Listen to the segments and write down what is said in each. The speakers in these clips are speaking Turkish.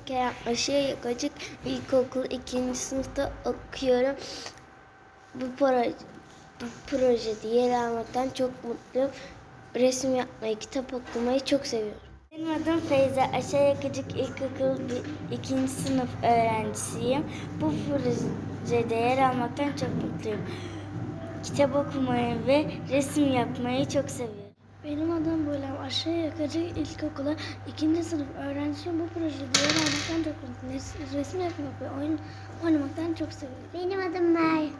Kerem Aşıya Yakacık İlkokul 2. sınıfta okuyorum. Bu, proje, bu projede yer almaktan çok mutluyum. Resim yapmayı, kitap okumayı çok seviyorum. Benim adım Feyza. Aşağı Yakacık İlkokul 2. sınıf öğrencisiyim. Bu projede yer almaktan çok mutluyum. Kitap okumayı ve resim yapmayı çok seviyorum. Benim adım Bulem. Aşağı Yakacı İlkokulu 2. sınıf öğrencisiyim. Bu projede yer almaktan çok mutluyum. Res- Resim yapmak ve oyun oynamaktan çok seviyorum. Benim adım Meryem.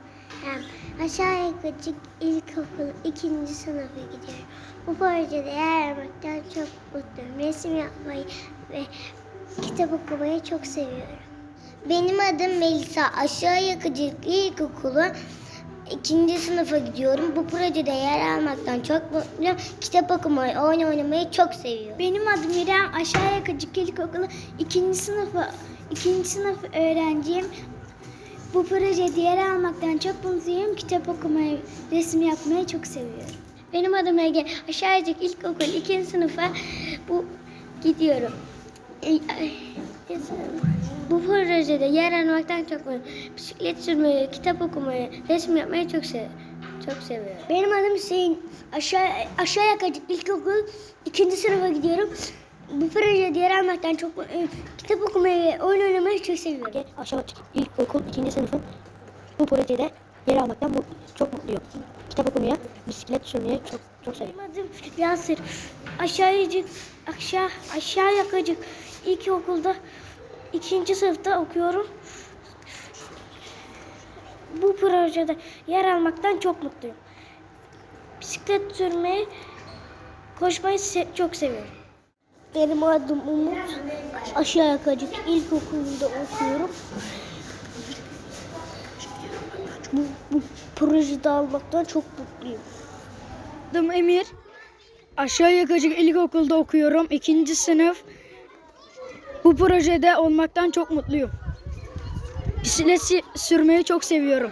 Aşağı Yakacık İlkokulu 2. sınıfa gidiyorum. Bu projede yer almaktan çok mutluyum. Resim yapmayı ve kitap okumayı çok seviyorum. Benim adım Melisa. Aşağı Yakacık İlkokulu 2. sınıfa gidiyorum. Bu projede yer almaktan çok mutluyum. Kitap okumayı, oyun oynamayı çok seviyorum. Benim adım İrem. Aşağı Yakacık İlkokulu 2. sınıfı 2. sınıf öğrenciyim. Bu projede yer almaktan çok mutluyum. Kitap okumayı, resim yapmayı çok seviyorum. Benim adım Ege. Aşağıcık ilkokul 2. sınıfa bu gidiyorum. Bu projede yer almaktan çok mutluyum. Bisiklet sürmeyi, kitap okumayı, resim yapmayı çok sev çok seviyorum. Benim adım Hüseyin. Aşağı, aşağı yakacık ilkokul ikinci sınıfa gidiyorum. Bu projede yer almaktan çok mutluyum. Kitap okumayı ve oyun oynamayı çok seviyorum. Aşağı ilkokul 2. sınıfın bu projede yer almaktan mu- çok mutluyum. Kitap okumaya, bisiklet sürmeyi çok çok seviyorum. Benim adım Yasir. Aşağı yakacık, aşağı, aşağı yakacık ilkokulda ikinci sınıfta okuyorum. Bu projede yer almaktan çok mutluyum. Bisiklet sürmeyi, koşmayı se- çok seviyorum. Benim adım Umut. Aşağı yakacık ilkokulunda okuyorum. Bu, bu projede almaktan çok mutluyum. Adım Emir. Aşağı Yakacık İlkokulu'da okuyorum. ikinci sınıf. Bu projede olmaktan çok mutluyum. Bisiklet si- sürmeyi çok seviyorum.